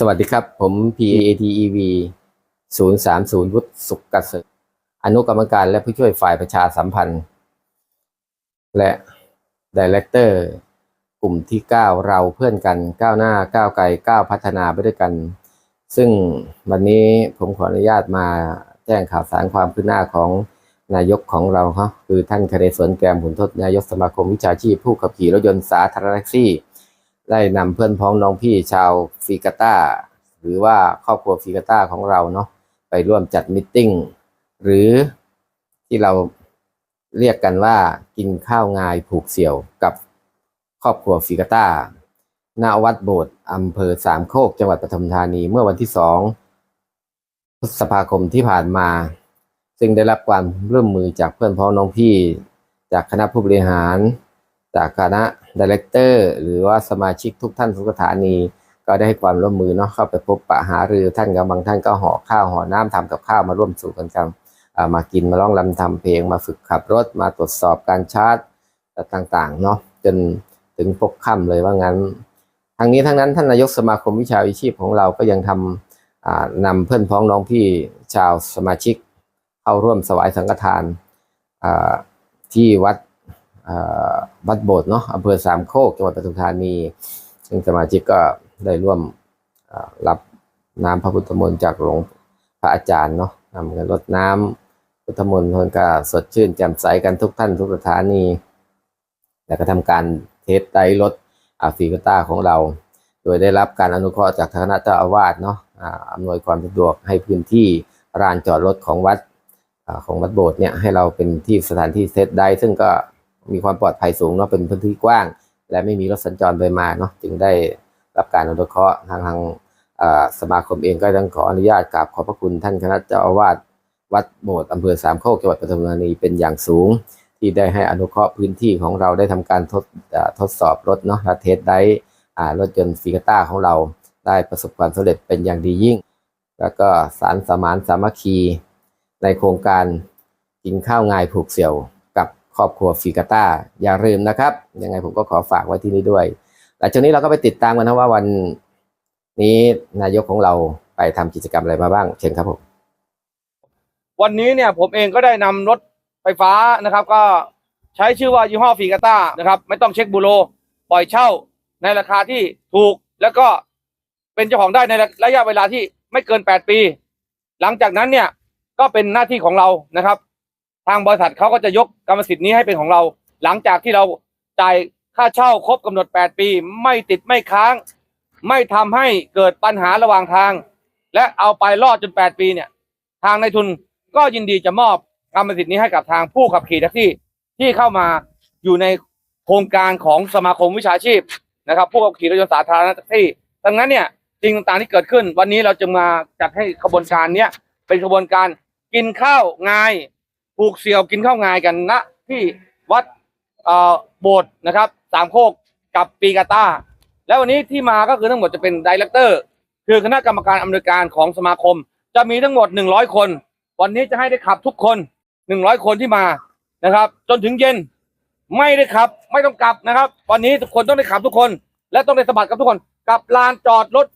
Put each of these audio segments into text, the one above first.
สวัสดีครับ ผม PATEV 030 วุฒิสุขเกษตรอนุกรรมการและผู้ช่วยฝ่ายประชาสัมพันธ์ และดีเลกเตอร์ กลุ่มที่ 9 เราเพื่อนกันก้าวหน้าก้าวไกลก้าวพัฒนาไปด้วยกัน ซึ่งวันนี้ผมขออนุญาตมาแจ้งข่าวสารความคืบหน้าของนายกของเราครับคือท่านคเนศวรแกรมผุนทศนายกสมาคมวิชาชีพผู้ขับขี่รถยนต์สาธารณะแท็กซี่ ได้นำเพื่อนพ้องน้องพี่ชาวฟิกาตาหรือว่าครอบครัวฟิกาตาของเราเนาะไปร่วมจัดมิทติ้งหรือที่เราเรียกกันว่ากินข้าวงายผูกเสี่ยวกับครอบครัวฟิกาต้าณวัดโบสถ์อำเภอสามโคกจังหวัดปทุมธานีเมื่อวันที่สองพฤษภาคมที่ผ่านมา ซึ่งได้รับความร่วมมือจากเพื่อนพ้องน้องพี่ จากคณะผู้บริหาร จากคณะดีเลกเตอร์หรือว่าสมาชิกทุกท่านทุกสถานี ก็ได้ให้ความร่วมมือเนาะเข้าไปพบปะหารือท่านกับบางท่านก็ห่อข้าวห่อน้ำทำกับข้าวมาร่วมสู่กันกันอ่ามากินมาร้องรำทำเพลง มาฝึกขับรถมาตรวจสอบการชาร์จต่างๆเนาะจนถึงพบค่ำเลยว่างั้นทั้งนี้ทั้งนั้นท่านนายกสมาคมวิชาวิชีพของเราก็ยังทำอ่านำเพื่อนพ้องน้องพี่ชาวสมาชิกเข้าร่วมสวายสังฆทานที่วัด วัดโบสถ์เนาะอำเภอสามโคกจังหวัดปทุมธานี ซึ่งสมาชิกก็ได้ร่วมรับน้ำพระพุทธมนต์จากหลวงพระอาจารย์เนาะนำกันรดน้ำพุทธมนต์คนก็สดชื่นแจ่มใสกันทุกท่านทุกสถานี แล้วก็ทำการเทสไดรถอาฟีกต้าของเรา โดยได้รับการอนุเคราะห์จากคณะเจ้าอาวาสเนาะอำนวยความสะดวกให้พื้นที่ลานจอดรถของวัดอของวัดโบสถ์เนี่ยให้เราเป็นที่สถานที่เซตได้ซึ่งก็ มีความปลอดภัยสูงเนาะเป็นพื้นที่กว้าง และไม่มีรถสัญจรไปมาเนาะจึงได้รับการอนุเคราะห์ทางทางสมาคมเองก็ต้องขออนุญาตกราบขอบพระคุณท่านคณะเจ้าอาวาสวัดโบสถ์อำเภอสามโคกจังหวัดปทุมธานีเป็นอย่างสูง ที่ได้ให้อนุเคราะห์พื้นที่ของเราได้ทำการทดทดสอบรถเนาะและเทสได้รถยนต์ฟิกาต้าของเราได้ประสบความสำเร็จเป็นอย่างดียิ่ง แล้วก็สารสมานสามัคคี ในโครงการกินข้าวงายผูกเสี่ยว ครอบครัวฟิกาต้าอย่าลืมนะครับ ยังไงผมก็ขอฝากไว้ที่นี่ด้วยหลังจากนี้เราก็ไปติดตามกันนะว่าวันนี้นายกของเราไปทำกิจกรรมอะไรมาบ้าง เชิญครับผม วันนี้เนี่ยผมเองก็ได้นำรถไฟฟ้านะครับ ก็ใช้ชื่อว่ายี่ห้อฟีกาต้านะครับ ไม่ต้องเช็คบูโรปล่อยเช่าในราคาที่ถูกแล้วก็เป็นเจ้าของได้ในระยะเวลาที่ไม่เกิน 8 ปี หลังจากนั้นเนี่ยก็เป็นหน้าที่ของเรานะครับ ทางบริษัทเขาก็จะยกกรรมสิทธิ์นี้ให้เป็นของเรา หลังจากที่เราจ่ายค่าเช่าครบกำหนด 8 ปี ไม่ติดไม่ค้าง ไม่ทำให้เกิดปัญหาระหว่างทาง และเอาไปรอดจน 8 ปีเนี่ยทางในายทุนก็ยินดีจะมอบกรรมสิทธิ์นี้ให้กับทางผู้ขับขี่แท็กซี่ที่เข้ามาอยู่ในโครงการของสมาคมวิชาชีพนะครับผู้ขับขี่รถยนต์สาธารณะแท็กซี่ดังนั้นเนี่ยสิ่งต่างๆที่เกิดขึ้น วันนี้เราจะมาจัดให้ขบวนการเนี้ยเป็นขบวนการกินข้าวงาย ผูกเสี่ยวกินข้าวงายกันณที่วัดโบสถ์นะครับสามโคกกับปีกาตาแล้ววันนี้ที่มาก็คือทั้งหมดจะเป็นดีเลกเตอร์คือคณะกรรมการอำนวยการของสมาคม จะมีทั้งหมด 100 คน วันนี้จะให้ได้ขับทุกคน 100 คนที่มานะครับ จนถึงเย็นไม่ได้ขับ ไม่ต้องกลับนะครับ วันนี้ทุกคนต้องได้ขับทุกคน และต้องได้สบัดกับทุกคนกับลานจอดรถ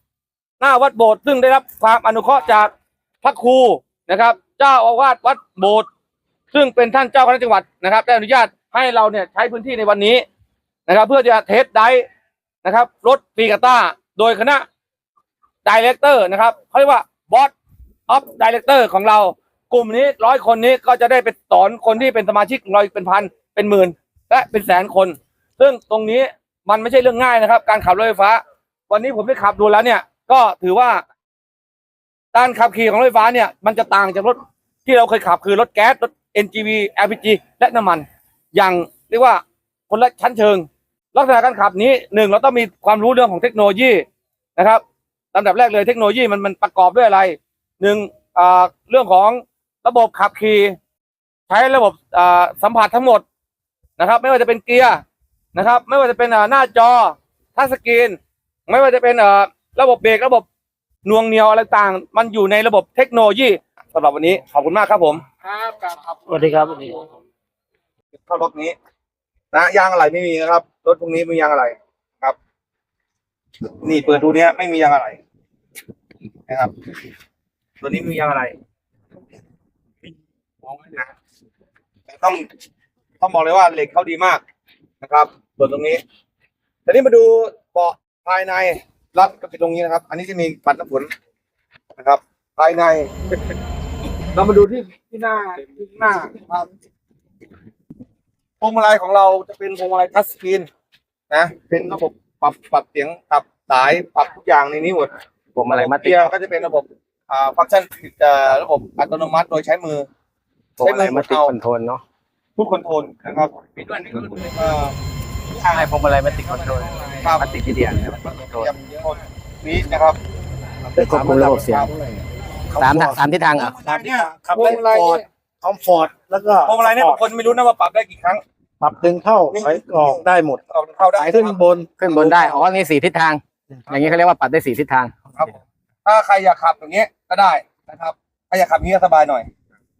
หน้าวัดโบสถ์ซึ่งได้รับความอนุเคราะห์จากพระครูนะครับ เจ้าอาวาสวัดโบสถ์ ซึ่งเป็นท่านเจ้าคณะจังหวัดนะครับได้อนุญาตให้เราเนี่ยใช้พื้นที่ในวันนี้นะครับ เพื่อจะเทสไดฟ์นะครับรถฟีกาต้าโดยคณะดีเลกเตอร์นะครับเขาเรียกว่าบอสออฟดีเลกเตอร์ของเรากลุ่มนี้ร้อยคนนี้ก็จะได้ไปสอนคนที่เป็นสมาชิกของเราเป็นพันเป็นหมื่นและเป็นแสนคน ซึ่งตรงนี้มันไม่ใช่เรื่องง่ายนะครับ การขับรถไฟฟ้า วันนี้ผมได้ขับดูแล้วเนี่ย ก็ถือว่าการขับขี่ของรถไฟฟ้าเนี่ย มันจะต่างจากรถที่เราเคยขับคือรถแก๊สรถ NGV LPG และน้ำมัน อย่างเรียกว่าคนละชั้นเชิง ลักษณะการขับนี้หนึ่งเราต้องมีความรู้เรื่องของเทคโนโลยีนะครับลำดับแรกเลยเทคโนโลยีมันมันประกอบด้วยอะไรหนึ่งเรื่องของระบบขับขี่ใช้ระบบสัมผัสทั้งหมดนะครับ ไม่ว่าจะเป็นเกียร์นะครับ ไม่ว่าจะเป็นหน้าจอทัชสกรีนไม่ว่าจะเป็นระบบเบรกระบบน่วงเหนียวอะไรต่าง มันอยู่ในระบบเทคโนโลยีสำหรับวันนี้ขอบคุณมากครับผม ครับครับสวัสดีครับสวัสดีเข้ารถนี้ นะยางอะไรไม่มีนะครับ รถพวกนี้ไม่มียางอะไรครับ นี่เปิดดูเนี้ยไม่มียางอะไรนะครับ ตัวนี้มียางอะไรมองไม่นะแต่ต้องต้องบอกเลยว่าเหล็กเขาดีมากนะครับ ส่วนตรงนี้ทีนี้มาดูเบาะภายในรัดก็เป็นตรงนี้นะครับ อันนี้จะมีปัดน้ำฝนนะครับ ภายใน เรามาดูที่ที่หน้าที่หน้าครับพวงมาลัยของเราจะเป็นพวงมาลัยทัชสกรีนนะเป็นระบบปรับปรับเสียงปรับสายปรับทุกอย่างในนี้หมดผมอะไรมาติเกียร์ก็จะเป็นระบบอ่าฟังก์ชันเอ่อระบบอัตโนมัติโดยใช้มือผมอะไรมาติคอนโทรลเนาะผู้คอนโทรลนะครับมีด้วยนี่ก็เอ่อใช่ผมอะไรมาติคอนโทรลครับมาติที่เดียวเตรียมนี้นะครับควบคุมระบบเสียง สามสามทิศทางเหรอเนี่ยขับพวได้งมาลัยฟอร์ดเนี่ยคอมฟอร์ตแล้วก็พวงมาลัยเนี่ยบางคนไม่รู้นะว่าปรับได้กี่ครั้ง ปรับดึงเข้าถอยออกได้หมดออกเข้าได้สายขึ้นบนขึ้นบนได้อ๋อนี่สี่ทิศทาง อย่างนี้เขาเรียกว่าปรับได้สี่ทิศทางครับผมถ้าใครอยากขับอย่างเงี้ยก็ได้นะครับถ้าอยากขับอย่างเงี้ยสบายหน่อย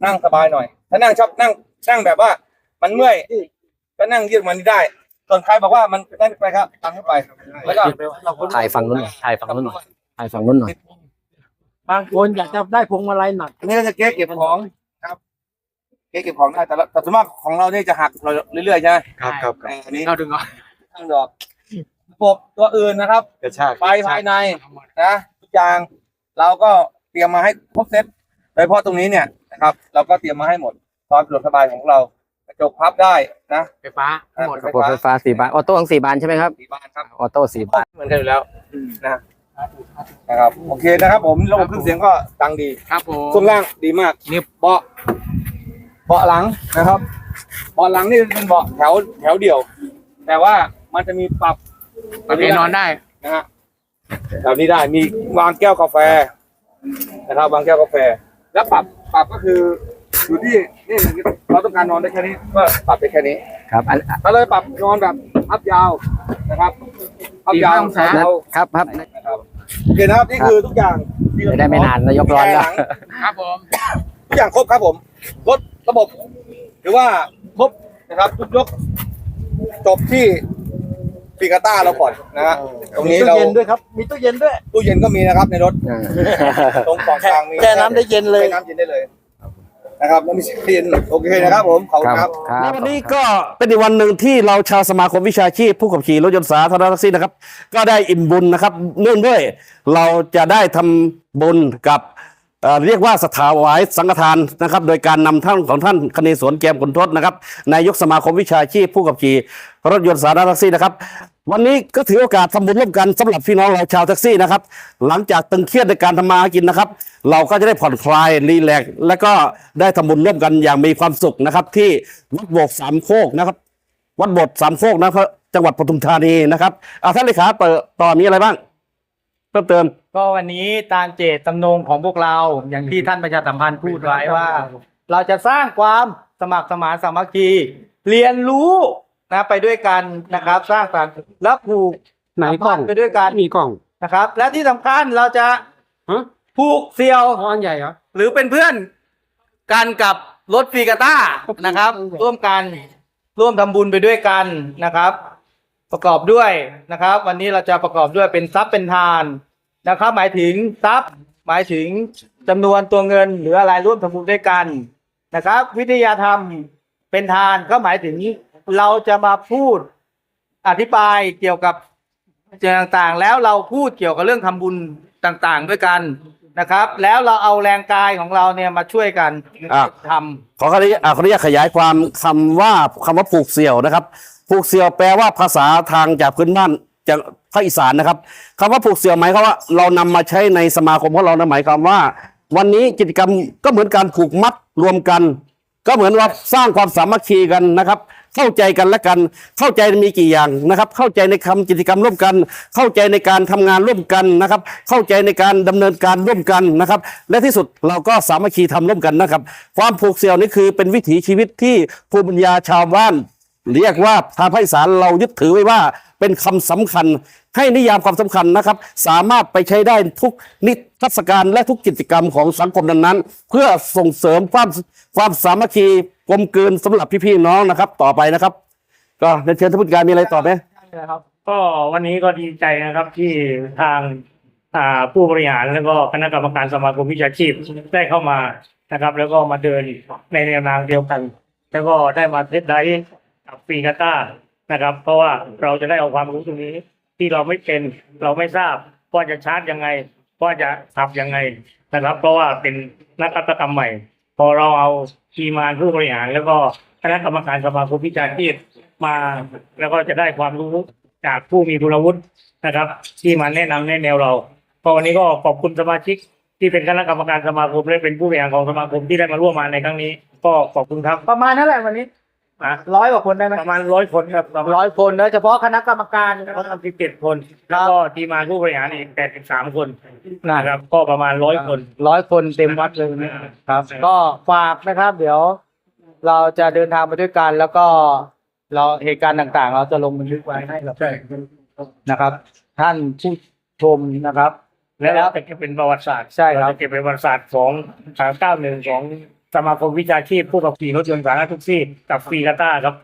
นั่งสบายหน่อย ถ้านั่งชอบนั่งนั่งแบบว่า มันเมื่อยก็นั่งยืดมันนี่ได้ส่วนใครบอกว่ามันนั่นไปครับตามเข้าไป แล้วก็ถ่ายฝั่งนู้นหน่อยถ่ายฝั่งนู้นหน่อยถ่ายฝั่งนู้นหน่อย บางคนอยากจะได้พวงมาลัยหนักอันนี้ก็จะเก๊เก็บของครับ เก๊เก็บของได้แต่ละแต่ส่วนมากของเราเนี่ยจะหักเราเรื่อยๆใช่ไหมครับครับแต่อันนี้เราดึงออกข้างดอกระบบตัวอื่นนะครับกระชากไฟภายในนะทุกอย่างเราก็เตรียมมาให้ครบเซตโดยเฉพาะตรงนี้เนี่ยนะครับ เราก็เตรียมมาให้หมดความสะดวกสบายของเรากระจกพับได้นะไฟฟ้าหมดไฟระบบฟ้าไฟฟ้าสี่บานออโต้ทั้งสี่บานใช่ไหมครับสีบานครับออโต้สี่บานเหมือนกันอยู่แล้วนะ นะครับโอเคนะครับผมระบบเครื่องเสียงก็ดังดีครับผมช่วงล่างดีมากนี่เบาะเบาะหลังนะครับเบาะหลังนี่เป็นเบาะแถวแถวเดียว แต่ว่ามันจะมีปรับประเภทนอนได้นะฮะแบบนี้ได้มีวางแก้วกาแฟนะครับวางแก้วกาแฟ แล้วปรับปรับก็คืออยู่ที่นี่เราต้องการนอนได้แค่นี้ก็ปรับได้แค่นี้ครับอันถ้าเราปรับนอนแบบพับยาวนะครับพับยาวสี่ห้าองศาเราครับครับนะครับโอเคนะครับนี่คือทุกอย่างที่เราจะได้ไม่นานนายกร้อนแล้วครับผมทุกอย่างครบครับผมรถระบบหรือว่าครบนะครับทุกยกจบที่ปีกาต้าเราก่อนนะฮะตรงมีนี้ตู้เราเย็นด้วยครับ มีตู้เย็นด้วยตู้เย็นก็มีนะครับในรถอ่าตรงกล่องกลางมีแช่น้ำได้เย็นเลยแช่น้ำเย็นได้เลย นะครับแล้วมีเย็นโอเคนะครับผมขอบคุณครับครับ และวันนี้ก็เป็นอีกวันหนึ่งที่เราชาวสมาคมวิชาชีพผู้ขับขี่รถยนต์สาธารณะแท็กซี่นะครับ ก็ได้อิ่มบุญนะครับ เนื่องด้วยเราจะได้ทำบุญกับเอ่อเรียกว่าสถาวายสังฆทานนะครับ โดยการนำท่านของท่านคเนศวรแกมขุนทศนะครับนายกสมาคมวิชาชีพผู้ขับขี่รถยนต์สาธารณะแท็กซี่นะครับ วันนี้ก็ถือโอกาสทำบุญร่วมกันสำหรับพี่น้องเราชาวแท็กซี่นะครับ หลังจากตึงเครียดในการทำมาหากินนะครับ เราก็จะได้ผ่อนคลายรีแลกและก็ได้ทำบุญร่วมกันอย่างมีความสุขนะครับ ที่วัดโบกสามโคกนะครับ วัดโบกสามโคกนะครับจังหวัดปทุมธานีนะครับอาท่านเลขาเปิดต่อมีอะไรบ้างเพิ่มเติม ก็วันนี้ตามเจตจำนงของพวกเราอย่างที่ท่านประชาสัมพันธ์พูดไว้ว่า เราจะสร้างความสมัครสมานสามัคคี เรียนรู้ นะไปด้วยกันนะครับ สร้างสรรค์และผูกไหนกล้องสัมพัธ์ไปด้วยกันมีกล้องนะครับ และที่สำคัญเราจะฮะผูกเสี่ยวอ๋ออันใหญ่เหรอหรือเป็นเพื่อนกันกับรถฟีกาต้านะครับ ร่วมกันร่วมทำบุญไปด้วยกันนะครับ ประกอบด้วยนะครับ วันนี้เราจะประกอบด้วยเป็นทรัพย์เป็นทานนะครับ หมายถึงทรัพย์หมายถึงจำนวนตัวเงินหรืออะไรร่วมทำบุญด้วยกันนะครับ วิทยาธรรมเป็นทานก็หมายถึง เราจะมาพูดอธิบายเกี่ยวกับเรื่องต่างๆ แล้วเราพูดเกี่ยวกับเรื่องทำบุญต่างๆ ด้วยกันนะครับ แล้วเราเอาแรงกายของเราเนี่ยมาช่วยกันอะทำขอขออนุญาตอ่าขออนุญาตขยายความคำว่าคำว่าผูกเสี่ยวนะครับ ผูกเสี่ยวแปลว่าภาษาทางจากพื้นบ้านจากภาคอีสานนะครับคำว่าผูกเสี่ยวหมายความว่าเรานำมาใช้ในสมาคมของเรานะหมายความว่า วันนี้กิจกรรมก็เหมือนการผูกมัดรวมกัน ก็เหมือนว่าสร้างความสามัคคีกันนะครับ เข้าใจกันและกัน เข้าใจมีกี่อย่างนะครับ เข้าใจในคำกิจกรรมร่วมกัน เข้าใจในการทำงานร่วมกันนะครับ เข้าใจในการดำเนินการร่วมกันนะครับ และที่สุดเราก็สามัคคีทำร่วมกันนะครับ ความผูกเสี่ยวนี่คือเป็นวิถีชีวิตที่ภูมิปัญญาชาวบ้าน เรียกว่าทางภาคอีสานเรายึดถือไว้ว่าเป็นคำสำคัญให้นิยามความสำคัญนะครับ สามารถไปใช้ได้ทุกนิทรรศการและทุกกิจกรรมของสังคมนั้นๆ เพื่อส่งเสริมความความสามัคคี กลมกลืนสำหรับพี่ๆน้องนะครับ ต่อไปนะครับ ก็เรียนเชิญท่านผู้การมีอะไรต่อไหมนะครับ ก็วันนี้ก็ดีใจนะครับที่ทางผู้บริหารแล้วก็คณะกรรมการสมาคมวิชาชีพได้เข้ามานะครับ แล้วก็มาเดินในแนวทางเดียวกัน แล้วก็ได้มาเทสไดฟ์กับฟีกาต้านะครับ เพราะว่าเราจะได้เอาความรู้ตรงนี้ ที่เราไม่เป็นเราไม่ทราบว่าจะชาร์จยังไงว่าจะขับยังไงนะครับ เพราะว่าเป็นนักอัตกรรมใหม่ พอเราเอาทีมงานผู้บริหาร แล้วก็คณะกรรมการสมาคมวิชาชีพมา แล้วก็จะได้ความรู้จากผู้มีคุณวุฒินะครับ ที่มาแนะนำแนะแนวเราก็วันนี้ก็ขอบคุณสมาชิก ที่เป็นคณะกรรมการสมาคมและเป็นผู้บริหารของสมาคมที่ได้มาร่วมมาในครั้งนี้ ก็ขอบคุณครับ ประมาณนั้นแหละวันนี้ นะร้อยกว่าคนได้ไหมประมาณร้อยคนครับประมาณร้อยคนโดยเฉพาะคณะกรรมการเขาทำสิบเจ็ดคนแล้วก็ทีมงานผู้บริหารอีกแปดสิบสามคนนะครับ ก็ประมาณร้อยคน ร้อยคนเต็มวัดเลยนะครับ ก็ฝากนะครับ เดี๋ยว เราจะเดินทางไปด้วยกัน แล้วก็เราเหตุการณ์ต่างๆ เราจะลงบันทึกไว้ให้กับนะครับ ท่านผู้ชมนะครับ และเราจะเก็บเป็นประวัติศาสตร์ใช่ครับ เาจะเก็บเป็นประวัติศาสตร์ของเก้าหนึ่งของ สมาคมวิชาชีพผู้ขับขี่รถยนต์สาธารณะทุกที่กับฟรีกาต้าครับ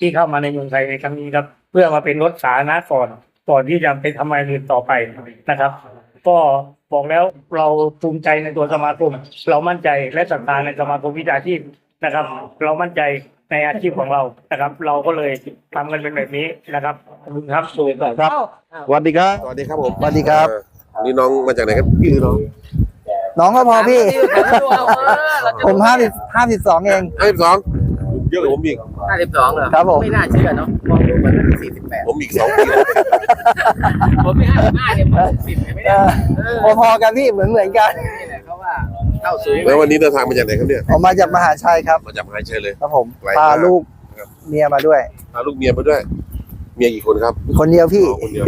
ที่เข้ามาในเมืองไทยในครั้งนี้ครับ เพื่อมาเป็นรถสาธารณะก่อนก่อนที่จะไปทำอะไรอื่นต่อไปนะครับ ก็บอกแล้วเราภูมิใจในตัวสมาคม เรามั่นใจและศรัทธาในสมาคมวิชาชีพนะครับ เรามั่นใจในอาชีพของเรานะครับ เราก็เลยทำกันเป็นแบบนี้นะครับขอบคุณครับสูงครับครับสวัสดีครับ สวัสดีครับผมสวัสดีครับเอ่อนี่น้องมาจากไหนครับพี่หรือน้อง น้องก็พอพี่ ผมห้าสิบห้าสิบสองเอง ห้าสิบสองเยอะกว่าผมอีก ห้าสิบสองเหรอครับผม ไม่น่าเชื่อเนาะมองดูเหมือนสี่สิบแปดผมอีกสองปีผมไม่ห้าสิบห้าเนี่ยผมสิบไม่ได้พอๆกันพี่เหมือนเหมือนกันนี่แหละเขาว่าเท่าสูงแล้ววันนี้เดินทางมาจากไหนครับเนี่ยออกมาจากมหาชัยครับ มาจากมหาชัยเลย ครับผมไกลมาก พาลูกเมียมาด้วย พาลูกเมียมาด้วย เมียกี่คนครับคนเดียวพี่ อ๋อคนเดียว